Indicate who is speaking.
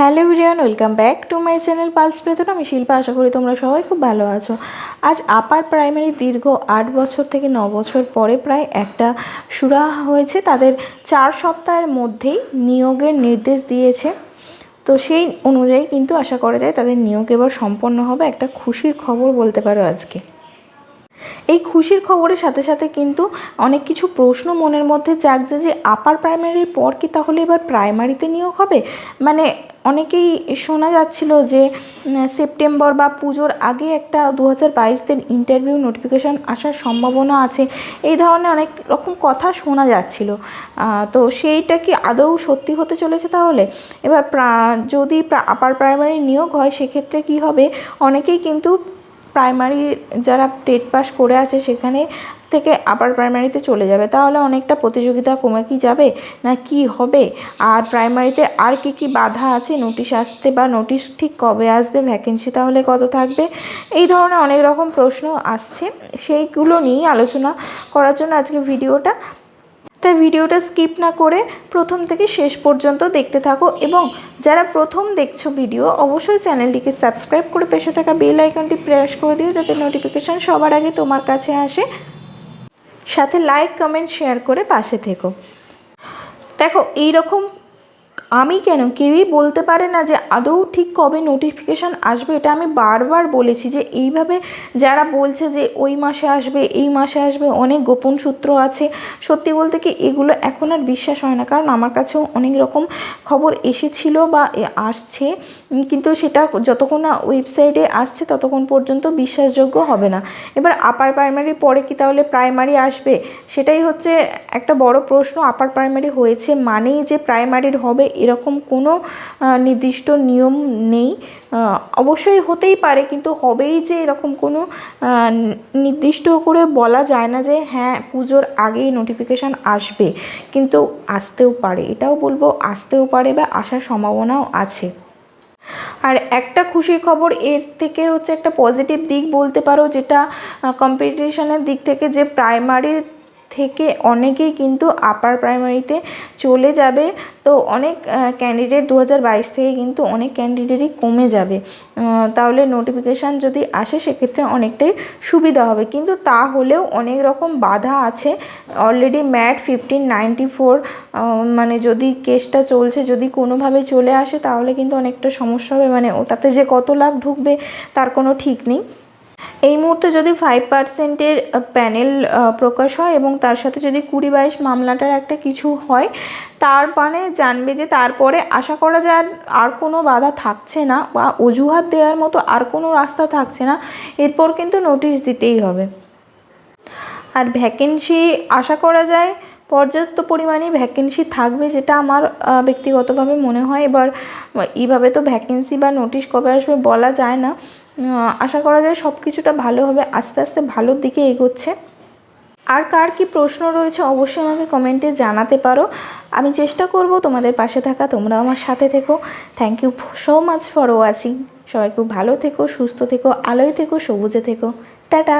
Speaker 1: Hello ভিডিয়ান welcome back to my channel pulse প্রেতন। আমি শিল্পা, আশা করি তোমরা সবাই খুব ভালো আছো। আজ আপার প্রাইমারি দীর্ঘ আট বছর থেকে ন বছর পরে প্রায় একটা সুরা হয়েছে। তাদের চার সপ্তাহের মধ্যেই নিয়োগের নির্দেশ দিয়েছে। তো সেই অনুযায়ী কিন্তু আশা করা যায় তাদের নিয়োগ এবার সম্পন্ন হবে। একটা খুশির খবর বলতে পারো আজকে। এই খুশির খবরের সাথে সাথে কিন্তু অনেক কিছু প্রশ্ন মনের মধ্যে জাগছে যে আপার প্রাইমারির পর কি তাহলে এবার প্রাইমারিতে নিয়োগ হবে? মানে অনেকেই শোনা যাচ্ছিল যে সেপ্টেম্বর বা পুজোর আগে একটা দু হাজার বাইশদের ইন্টারভিউ নোটিফিকেশান আসার সম্ভাবনা আছে। এই ধরনের অনেক রকম কথা শোনা যাচ্ছিল। তো সেইটা কি আদৌ সত্যি হতে চলেছে তাহলে? এবার যদি আপার প্রাইমারি নিয়োগ হয়, সেক্ষেত্রে কি হবে? অনেকেই কিন্তু প্রাইমারি যারা টেট পাস করে আছে সেখানে থেকে আপার প্রাইমারিতে চলে যাবে। তাহলে অনেকটা প্রতিযোগিতা কমে কি যাবে? না কি হবে? আর প্রাইমারিতে আর কি কি বাধা আছে? নোটিশ আসতে বা নোটিশ ঠিক কবে আসবে? ভ্যাকেন্সি তাহলে কত থাকবে? এই ধরনের অনেক রকম প্রশ্ন আসছে। সেইগুলো নিয়েই আলোচনা করার জন্য আজকে ভিডিওটা তাই ভিডিওটা স্কিপ না করে প্রথম থেকে শেষ পর্যন্ত দেখতে থাকো এবং যারা প্রথম দেখছ ভিডিও, অবশ্যই চ্যানেলটিকে সাবস্ক্রাইব করে পেশে থাকা বেল আইকনটি প্রেস করে দিও যাতে নোটিফিকেশান সবার আগে তোমার কাছে আসে। সাথে লাইক কমেন্ট শেয়ার করে পাশে থেকো। দেখো এই রকম আমি কেন? কেউই বলতে পারে না যে আদৌ ঠিক কবে নোটিফিকেশান আসবে। এটা আমি বারবার বলেছি যে এইভাবে যারা বলছে যে ওই মাসে আসবে, এই মাসে আসবে, অনেক গোপন সূত্র আছে। সত্যি বলতে কি এগুলো এখন আর বিশ্বাস হয় না। কারণ আমার কাছেও অনেক রকম খবর এসেছিল বা আসছে। কিন্তু সেটা যতক্ষণ না ওয়েবসাইটে আসছে ততক্ষণ পর্যন্ত বিশ্বাসযোগ্য হবে না। এবার আপার প্রাইমারি পরে কি তাহলে প্রাইমারি আসবে? সেটাই হচ্ছে একটা বড় প্রশ্ন। আপার প্রাইমারি হয়েছে মানেই যে প্রাইমারির হবে এরকম কোনো নির্দিষ্ট নিয়ম নেই। অবশ্যই হতেই পারে, কিন্তু হবেই যে এরকম কোনো নির্দিষ্ট করে বলা যায় না যে হ্যাঁ পুজোর আগেই নোটিফিকেশান আসবে। কিন্তু আসতেও পারে, এটাও বলব আসতেও পারে বা আসার সম্ভাবনাও আছে। আর একটা খুশির খবর, এর থেকে হচ্ছে একটা পজিটিভ দিক বলতে পারো, যেটা কম্পিটিশনের দিক থেকে যে প্রাইমারি থেকে অনেকেই কিন্তু আপার প্রাইমারিতে চলে যাবে। তো অনেক ক্যান্ডিডেট দু হাজার বাইশ থেকে কিন্তু অনেক ক্যান্ডিডেটই কমে যাবে। তাহলে নোটিফিকেশান যদি আসে সেক্ষেত্রে অনেকটাই সুবিধা হবে। কিন্তু তা হলেও অনেক রকম বাধা আছে। Already mat fifteen ninety four মানে যদি কেসটা চলছে, যদি কোনোভাবে চলে আসে, তাহলে কিন্তু অনেকটা সমস্যা হবে। মানে ওটাতে যে কত লাখ ঢুকবে, তার কোনো ঠিক নেই। এই মুহূর্তে যদি ফাইভ পার্সেন্টের প্যানেল প্রকাশ হয় এবং তার সাথে যদি কুড়ি বাইশ মামলাটার একটা কিছু হয়, তার মানে জানবে যে তারপরে আশা করা যায় আর- কোনো বাধা থাকছে না বা অজুহাত দেওয়ার মতো আর কোনো রাস্তা থাকছে না। এরপর কিন্তু নোটিশ দিতেই হবে। আর ভ্যাকেন্সি আশা করা যায়, পর্যাপ্ত পরিমাণে ভ্যাকেন্সি থাকবে যেটা আমার ব্যক্তিগতভাবে মনে হয়। এবার এইভাবে তো ভ্যাকেন্সি বা নোটিশ কবে আসবে বলা যায় না। আশা করা যায় সব কিছুটা ভালো হবে, আস্তে আস্তে ভালোর দিকে এগোচ্ছে। আর কার কি প্রশ্ন রয়েছে অবশ্যই আমাকে কমেন্টে জানাতে পারো। আমি চেষ্টা করব তোমাদের পাশে থাকা তোমরা আমার সাথে থেকো। Thank you so much for watching সবাই খুব ভালো থেকো, সুস্থ থেকো, আলোয় থেকো, সবুজে থেকো। টাটা!